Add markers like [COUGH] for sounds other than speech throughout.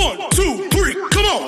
One, two, three, come on!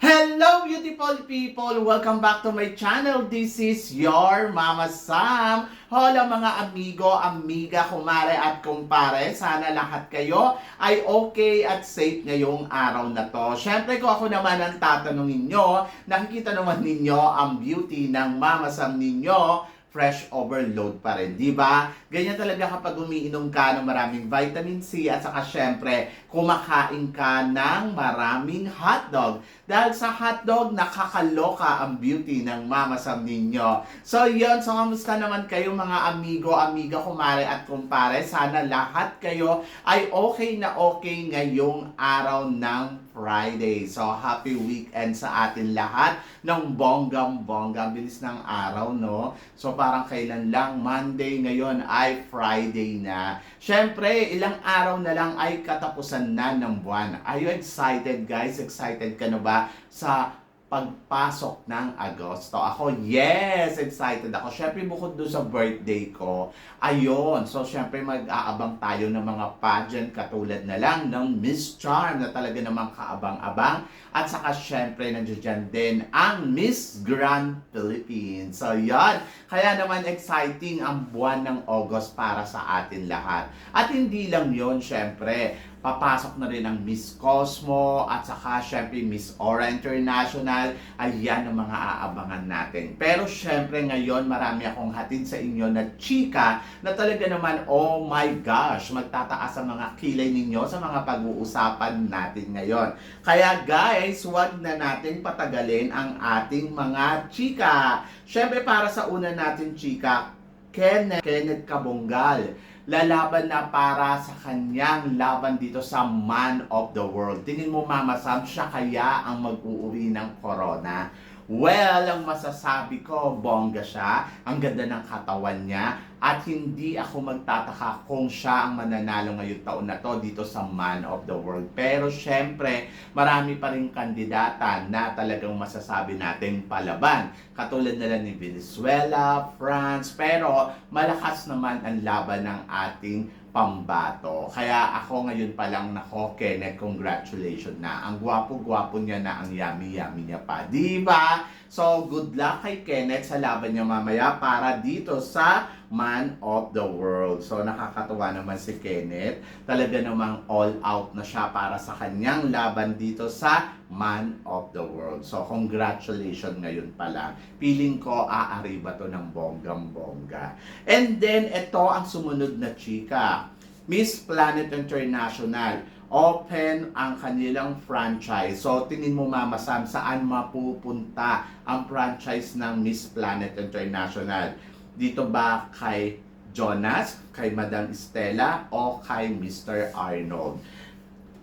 Hello beautiful people! Welcome back to my channel. This is your Mama Sam. Hola mga amigo, amiga, kumare at kumpare. Sana lahat kayo ay okay at safe ngayong araw na to. Siyempre ko ako naman ang tatanungin nyo, nakikita naman ninyo ang beauty ng Mama Sam ninyo fresh overload pa rin, di ba? Ganyan talaga kapag umiinom ka ng maraming vitamin C at saka syempre kumakain ka ng maraming hotdog. Dahil sa hotdog, nakakaloka ang beauty ng Mama Sam ninyo. So yun, so kamusta naman kayo mga amigo, amiga, kumare at kumpare? Sana lahat kayo ay okay na okay ngayong araw ng Friday. So happy weekend sa atin lahat ng bonggam-bongga. Bilis ng araw, no? So parang kailan lang Monday, ngayon ay Friday na. Syempre, ilang araw na lang ay katapusan na ng buwan. Are you excited guys? Excited ka na ba sa pagpasok ng Agosto. Ako, yes! Excited ako. Syempre, bukod doon sa birthday ko, ayun. So, syempre, mag-aabang tayo ng mga pageant katulad na lang ng Miss Charm na talaga namang kaabang-abang. At saka, syempre, nandiyan din ang Miss Grand Philippines. So, yan. Kaya naman, exciting ang buwan ng August para sa atin lahat. At hindi lang yon syempre, papasok na rin ang Miss Cosmo at saka syempre Miss Aura International. Ayan ang mga aabangan natin. Pero syempre ngayon marami akong hatid sa inyo na chika na talaga naman, oh my gosh, magtataas ang mga kilay ninyo sa mga pag-uusapan natin ngayon. Kaya guys, wag na natin patagalin ang ating mga chika. Syempre para sa una natin chika, Kenneth, Kenneth Kabonggal lalaban na para sa kanyang laban dito sa Man of the World. Tingin mo Mama Sam, siya kaya ang mag-uuwi ng corona? Well, ang masasabi ko, bongga siya. Ang ganda ng katawan niya. At hindi ako magtataka kung siya ang mananalo ngayong taon na to dito sa Man of the World. Pero syempre, marami pa rin kandidata na talagang masasabi natin palaban. Katulad nila ni Venezuela, France, pero malakas naman ang laban ng ating pambato. Kaya ako ngayon pa lang nako, Kenneth, congratulations na. Ang gwapo-gwapo niya na, ang yummy-yummy niya pa. Di ba? So, good luck kay Kenneth sa laban niya mamaya para dito sa Man of the World. So, nakakatuwa naman si Kenneth. Talaga namang all out na siya para sa kanyang laban dito sa Man of the World. So, congratulations ngayon pa lang. Feeling ko, aariba to ng bonggang-bongga. And then, ito ang sumunod na chika. Miss Planet International. Open ang kanilang franchise. So, tingin mo Mama Sam, saan mapupunta ang franchise ng Miss Planet International? Dito ba kay Jonas, kay Madam Estela, o kay Mr. Arnold?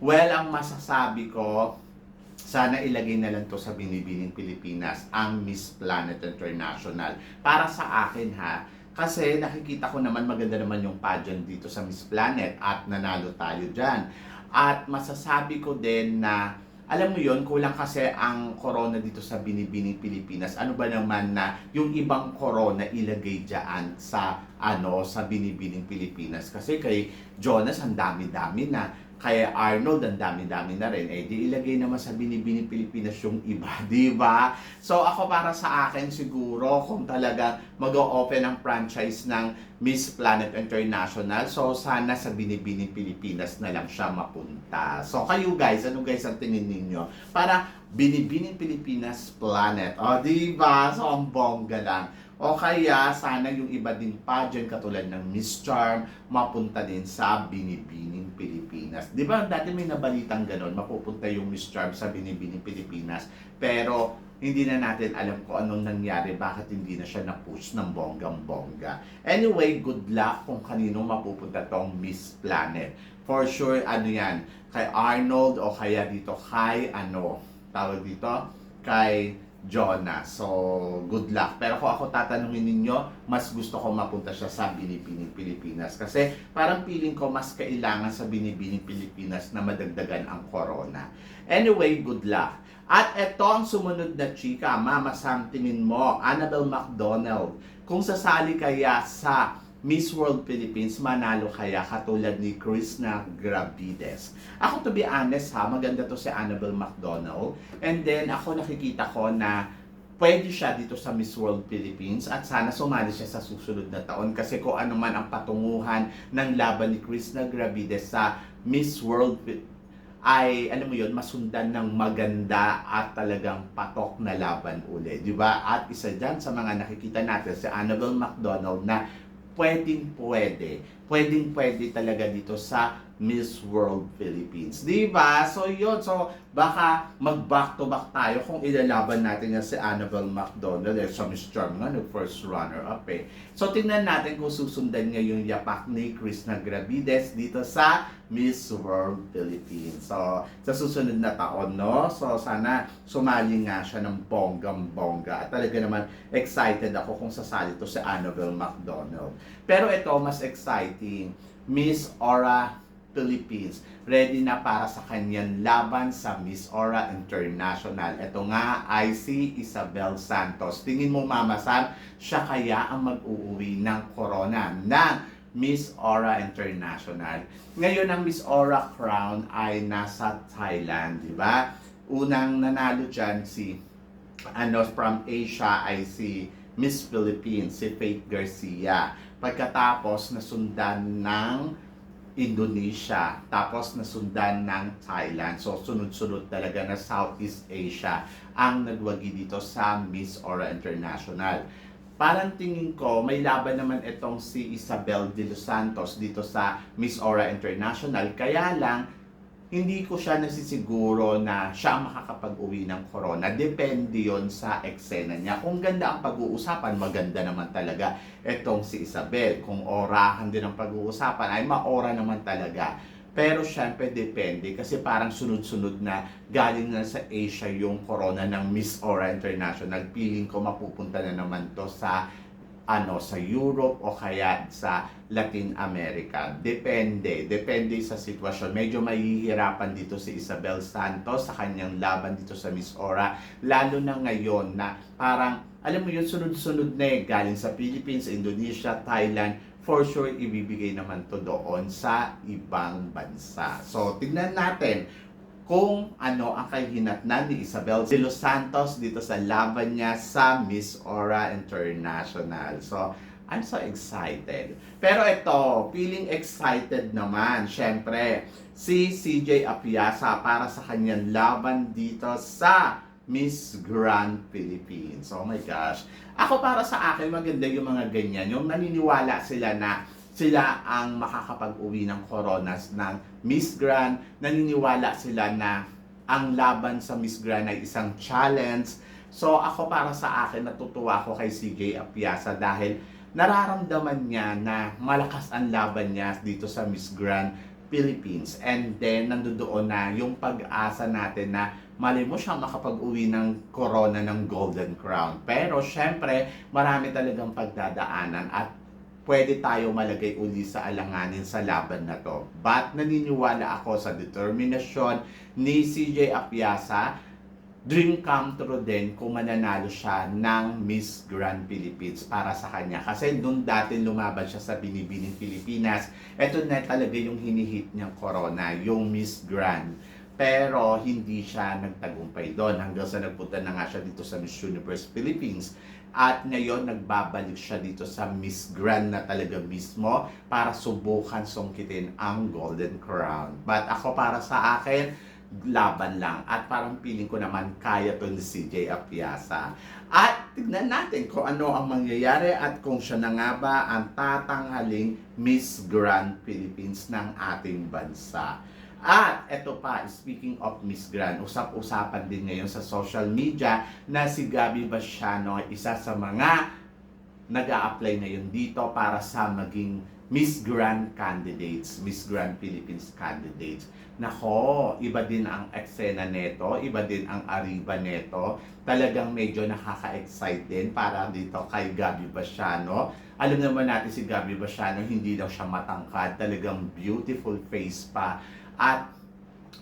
Well, ang masasabi ko, sana ilagay na lang to sa Binibining Pilipinas, ang Miss Planet International. Para sa akin ha, kasi nakikita ko naman maganda naman yung pageant dito sa Miss Planet at nanalo tayo dyan. At masasabi ko din na alam mo yon kulang kasi ang corona dito sa Binibining Pilipinas. Ano ba naman na yung ibang corona ilagay diyan sa ano sa Binibining Pilipinas kasi kay Jonas ang dami-dami na kay Arnold ang dami-dami na rin eh di ilagay naman sa Binibining Pilipinas yung iba, [LAUGHS] di ba? So ako para sa akin siguro kung talaga mag-open ang franchise ng Miss Planet International, so sana sa Binibining Pilipinas na lang siya mapunta. So kayo guys, ano guys ang tingin ninyo? Para Binibining Pilipinas Planet. O, di ba? So ang bongga lang. O kaya, sana yung iba ding pageant katulad ng Miss Charm mapunta din sa Binibining Pilipinas. Di ba dati may nabalitang ganon, mapupunta yung Miss Charm sa Binibining Pilipinas. Pero hindi na natin alam kung anong nangyari, bakit hindi na siya na-push ng bonggang-bongga. Anyway, good luck kung kanino mapupunta tong Miss Planet. For sure, ano yan, kay Arnold o kaya dito kay, ano, tawag dito, kay Jonah. So, good luck. Pero kung ako tatanungin ninyo, mas gusto ko mapunta siya sa Binibining Pilipinas. Kasi parang feeling ko mas kailangan sa Binibining Pilipinas na madagdagan ang corona. Anyway, good luck. At ito ang sumunod na chika, Mama Sam, tingin mo, Annabelle McDonald, kung sasali kaya sa Miss World Philippines, manalo kaya katulad ni Krishna Gravides. Ako to be honest ha, maganda to si Annabelle McDonald. And then ako nakikita ko na pwede siya dito sa Miss World Philippines at sana sumali siya sa susunod na taon kasi kung ano man ang patunguhan ng laban ni Krishna Gravides sa Miss World ay alam mo yon masundan ng maganda at talagang patok na laban uli, di ba? At isa dyan sa mga nakikita natin si Annabelle McDonald na pwedeng pwede, pwedeng pwede talaga dito sa Miss World Philippines. Di ba? So yun, so baka mag back to back tayo kung ilalaban natin yan si Annabelle McDonald eh, sa Miss Charm nga, first runner up eh. So tingnan natin kung susundan niya yung yapak ni Krishna Gravides dito sa Miss World Philippines. So sa susunod na taon, no? So sana sumali nga siya ng bonggang-bongga. Talaga naman excited ako kung sasali to si Annabelle McDonald. Pero ito, mas exciting. Miss Aura Philippines. Ready na para sa kanyang laban sa Miss Aura International. Ito nga ay si Isabel Santos. Tingin mo Mama Sam, siya kaya ang mag-uuwi ng corona ng Miss Aura International. Ngayon ang Miss Aura crown ay nasa Thailand, di ba? Unang nanalo dyan si ano from Asia ay si Miss Philippines, si Faith Garcia. Pagkatapos nasundan ng Indonesia, tapos nasundan ng Thailand. So sunod-sunod talaga na Southeast Asia ang nagwagi dito sa Miss Aura International. Parang tingin ko, may laban naman itong si Isabel de los Santos dito sa Miss Aura International. Kaya lang, hindi ko siya nasisiguro na siya ang makakapag-uwi ng corona. Depende yon sa eksena niya. Kung ganda ang pag-uusapan, maganda naman talaga itong si Isabel. Kung orahan din ang pag-uusapan, ay maora naman talaga. Pero syempre depende kasi parang sunod-sunod na galing na sa Asia yung corona ng Miss Aura International. Feeling ko mapupunta na naman to sa ano sa Europe o kaya sa Latin America. Depende, depende sa sitwasyon. Medyo mahihirapan dito si Isabel Santos sa kanyang laban dito sa Miss Aura lalo na ngayon na parang alam mo yun sunod-sunod na eh galing sa Philippines, Indonesia, Thailand for sure ibibigay naman to doon sa ibang bansa. So tignan natin kung ano ang kahinatnan ni Isabel de los Santos dito sa laban niya sa Miss Aura International. So, I'm so excited. Pero ito, feeling excited naman, syempre, si CJ Apiasa para sa kanyang laban dito sa Miss Grand Philippines. Oh my gosh. Ako para sa akin, maganda yung mga ganyan. Yung naniniwala sila na sila ang makakapag-uwi ng coronas ng Miss Grand. Naniniwala sila na ang laban sa Miss Grand ay isang challenge. So ako para sa akin, natutuwa ako kay CJ Apiasa dahil nararamdaman niya na malakas ang laban niya dito sa Miss Grand Philippines. And then, nandoon na yung pag-asa natin na mali mo siyang makapag-uwi ng corona ng Golden Crown. Pero, syempre, marami talagang pagdadaanan at pwede tayo malagay uli sa alanganin sa laban na to. But naniniwala ako sa determinasyon ni CJ Apiasa dream come true din kung mananalo siya ng Miss Grand Philippines para sa kanya. Kasi doon dati lumaban siya sa Binibining Pilipinas. Ito na talaga yung hinihit niyang corona, yung Miss Grand. Pero hindi siya nagtagumpay doon hanggang sa nagpunta na nga siya dito sa Miss Universe Philippines. At ngayon nagbabalik siya dito sa Miss Grand na talaga mismo para subukan sungkitin ang Golden Crown. But ako para sa akin, laban lang. At parang feeling ko naman kaya to ni CJ Apiasa. At tignan natin kung ano ang mangyayari at kung siya na nga ba ang tatanghaling Miss Grand Philippines ng ating bansa. At eto pa, speaking of Miss Grand, usap-usapan din ngayon sa social media na si Gabi Basiano ay isa sa mga nag apply ngayon dito para sa maging Miss Grand candidates, Miss Grand Philippines candidates. Nako, iba din ang eksena neto, iba din ang ariba neto. Talagang medyo nakaka-excite din para dito kay Gabi Basiano. Alam naman natin si Gabi Basiano, hindi daw siya matangkad, talagang beautiful face pa. At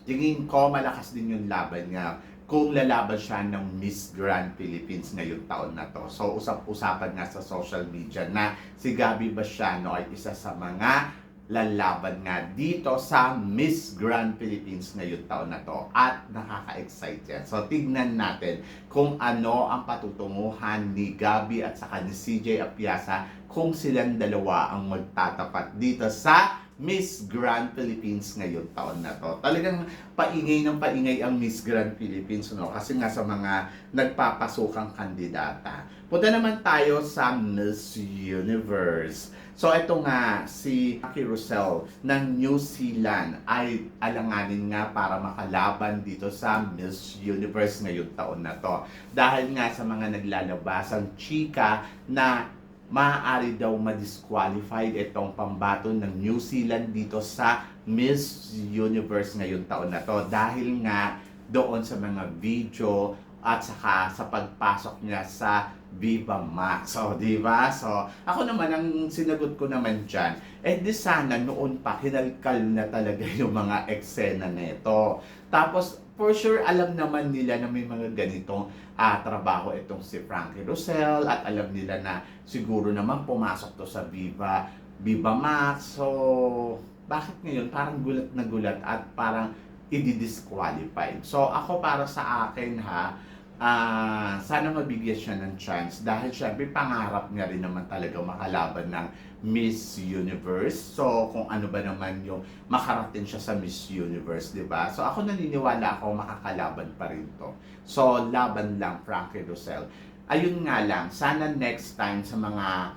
tingin ko malakas din yung laban niya kung lalaban siya ng Miss Grand Philippines ngayong taon na to. So usap-usapan nga sa social media na si Gabi Basiano ay isa sa mga lalaban nga dito sa Miss Grand Philippines ngayong taon na to at nakaka-excite yan. So tignan natin kung ano ang patutunguhan ni Gabi at saka ni CJ Apiasa kung silang dalawa ang magtatapat dito sa Miss Grand Philippines ngayong taon na to. Talagang paingay ng paingay ang Miss Grand Philippines no kasi nga sa mga nagpapasukang kandidata. Punta naman tayo sa Miss Universe. So ito nga si Aki Russell ng New Zealand ay alanganin nga para makalaban dito sa Miss Universe ngayong taon na to. Dahil nga sa mga naglalabasang chika na maaari daw ma-disqualified itong pambaton ng New Zealand dito sa Miss Universe ngayong taon na to. Dahil nga doon sa mga video at saka sa pagpasok niya sa Viva Max. So, di ba? So, ako naman, ang sinagot ko naman dyan, eh di sana noon pa, hinalkal na talaga [LAUGHS] yung mga eksena nito. Tapos, for sure, alam naman nila na may mga ganitong ah, trabaho itong si Frankie Rosell at alam nila na siguro naman pumasok to sa Viva, Viva Max. So, bakit ngayon parang gulat na gulat at parang i-disqualified. So, ako para sa akin ha, ah sana mabigyan siya ng chance dahil syempre pangarap niya rin naman talaga makalaban ng Miss Universe. So, kung ano ba naman yung makarating siya sa Miss Universe, di ba? So, ako naniniwala ako makakalaban pa rin to. So, laban lang, Frankie Rosell. Ayun nga lang, sana next time sa mga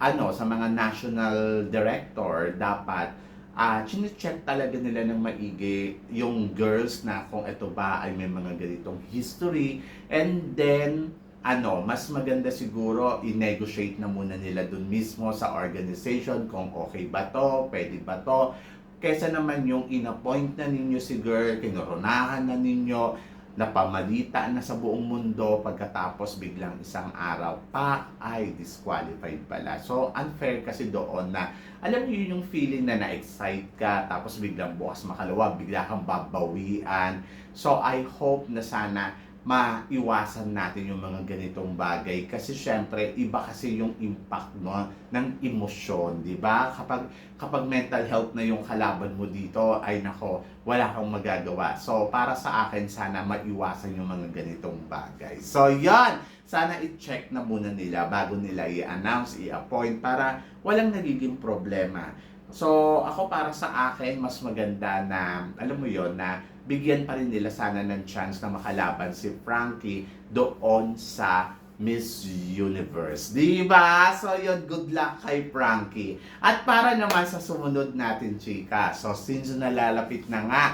ano, sa mga national director, dapat ah chine-check talaga nila ng maigi yung girls na kung ito ba ay may mga ganitong history and then ano, mas maganda siguro i-negotiate na muna nila dun mismo sa organization kung okay ba to, pwede ba to kesa naman yung in-appoint na ninyo si girl, kinoronahan na ninyo, napamalita na sa buong mundo pagkatapos biglang isang araw pa ay disqualified pala. So unfair kasi doon na alam niyo yung feeling na na-excite ka tapos biglang bukas makalawa bigla kang babawian. So I hope na sana maiwasan natin yung mga ganitong bagay kasi syempre iba kasi yung impact no ng emosyon, 'di ba? Kapag kapag mental health na yung kalaban mo dito, ay nako, wala kang magagawa. So para sa akin sana maiwasan yung mga ganitong bagay. So 'yan, sana i-check na muna nila bago nila i-announce, i-appoint para walang nagiging problema. So, ako para sa akin, mas maganda na, alam mo yon na bigyan pa rin nila sana ng chance na makalaban si Frankie doon sa Miss Universe. Di ba? So, yun, good luck kay Frankie. At para naman sa sumunod natin, chika. So, since nalalapit na nga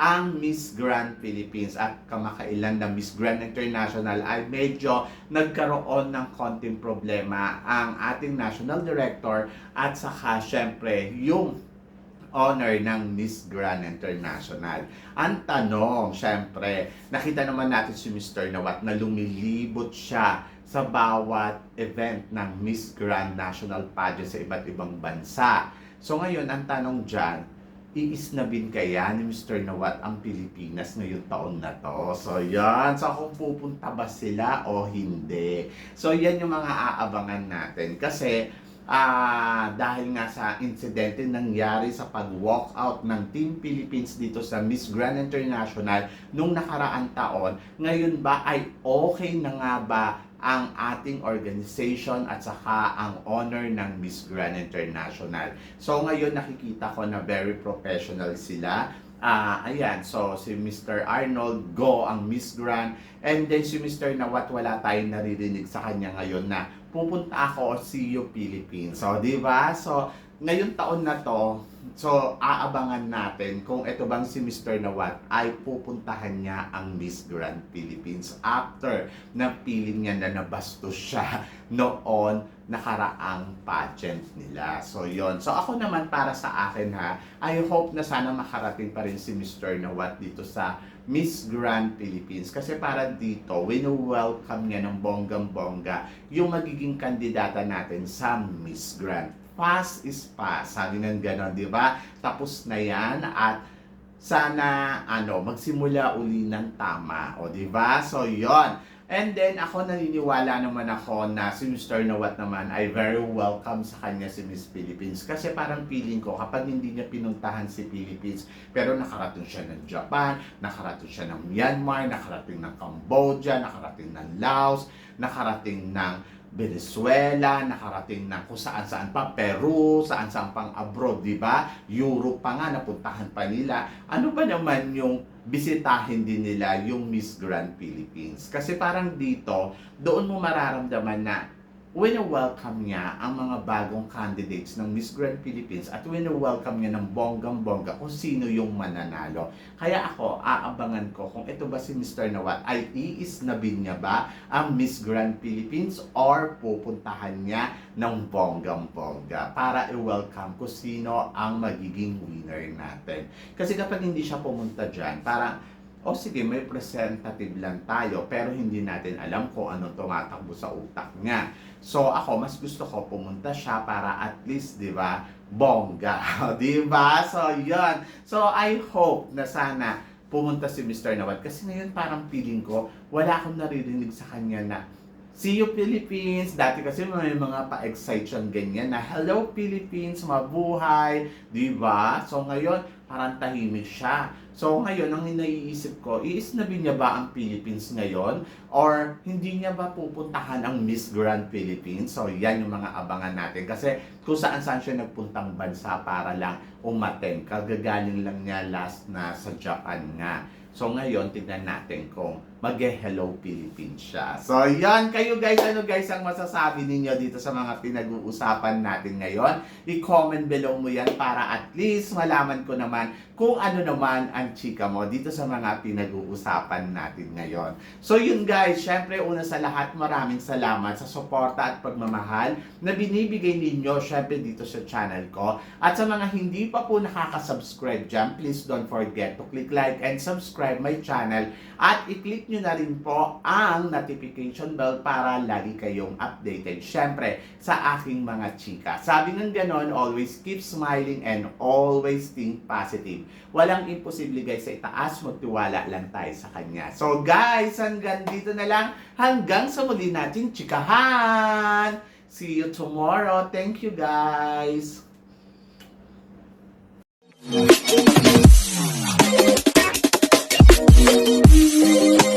ang Miss Grand Philippines at kamakailan na Miss Grand International ay medyo nagkaroon ng konting problema ang ating National Director at saka syempre yung honor ng Miss Grand International. Ang tanong, syempre, nakita naman natin si Mr. Nawat na lumilibot siya sa bawat event ng Miss Grand National Pageant sa iba't ibang bansa. So ngayon, ang tanong dyan, iisnabin kaya ni Mr. Nawat ang Pilipinas ngayong taon na to. So, yan. So, kung pupunta ba sila o hindi. So, yan yung mga aabangan natin. Kasi, ah dahil nga sa insidente nangyari sa pag-walk out ng Team Philippines dito sa Miss Grand International nung nakaraang taon, ngayon ba ay okay na nga ba ang ating organization at saka ang honor ng Miss Grand International. So ngayon nakikita ko na very professional sila. Ah, ayan, so si Mr. Arnold Go ang Miss Grand and then si Mr. Nawat wala tayong naririnig sa kanya ngayon na pupunta ako see you Philippines. So, di ba? So, ngayong taon na to, so aabangan natin kung ito bang si Mr. Nawat ay pupuntahan niya ang Miss Grand Philippines after na feeling niya na nabastos siya [LAUGHS] noon nakaraang pageant nila. So yon. So ako naman para sa akin ha, I hope na sana makarating pa rin si Mr. Nawat dito sa Miss Grand Philippines. Kasi para dito wino-welcome niya ng bonggang-bongga yung magiging kandidata natin sa Miss Grand. Fast is fast. Sabi ng gano'n, di ba? Tapos na yan at sana ano magsimula uli ng tama. O di ba? So yon and then ako naniniwala naman ako na si Mr. Nawat naman ay very welcome sa kanya si Miss Philippines kasi parang feeling ko kapag hindi niya pinuntahan si Philippines pero nakarating siya ng Japan nakarating siya ng Myanmar nakarating ng Cambodia nakarating ng Laos nakarating ng Venezuela, nakarating na kung saan-saan pa, Peru, saan-saan pang abroad, di ba? Europe pa nga, napuntahan pa nila. Ano ba naman yung bisitahin din nila yung Miss Grand Philippines? Kasi parang dito, doon mo mararamdaman na wini-welcome niya ang mga bagong candidates ng Miss Grand Philippines at wini-welcome niya ng bonggang-bongga kung sino yung mananalo. Kaya ako, aabangan ko kung ito ba si Mr. Nawat ay iisnabin niya ba ang Miss Grand Philippines or pupuntahan niya ng bonggang-bongga para i-welcome kung sino ang magiging winner natin. Kasi kapag hindi siya pumunta dyan, parang o sige, may representative lang tayo pero hindi natin alam kung anong tumatakbo sa utak niya. So ako, mas gusto ko pumunta siya para at least, di ba, bongga. [LAUGHS] di ba? So, yun. So, I hope na sana pumunta si Mr. Nawat. Kasi ngayon parang feeling ko, wala akong naririnig sa kanya na See you Philippines! Dati kasi may mga pa-excite siyang ganyan na Hello Philippines! Mabuhay! Di ba? So ngayon, parang tahimik siya. So ngayon, ang naiisip ko, iisnabi niya ba ang Philippines ngayon? Or hindi niya ba pupuntahan ang Miss Grand Philippines? So yan yung mga abangan natin. Kasi kung saan saan siya nagpuntang bansa para lang umaten. Kagagaling lang niya last na sa Japan nga. So ngayon, tignan natin kung mag-hello Philippines siya. So yan, kayo guys, ano guys ang masasabi ninyo dito sa mga pinag-uusapan natin ngayon? I-comment below mo yan para at least malaman ko naman kung ano naman ang chika mo dito sa mga pinag-uusapan natin ngayon. So yun guys, syempre una sa lahat, maraming salamat sa suporta at pagmamahal na binibigay ninyo syempre dito sa channel ko. At sa mga hindi pa po nakaka-subscribe dyan, please don't forget to click like and subscribe my channel at i-click nyo na rin po ang notification bell para lagi kayong updated. Syempre, sa aking mga chika. Sabi ng ganon, always keep smiling and always think positive. Walang imposible guys sa itaas, magtiwala lang tayo sa Kanya. So guys, hanggang dito na lang, hanggang sa muli natin chikahan! See you tomorrow. Thank you guys! Thank you.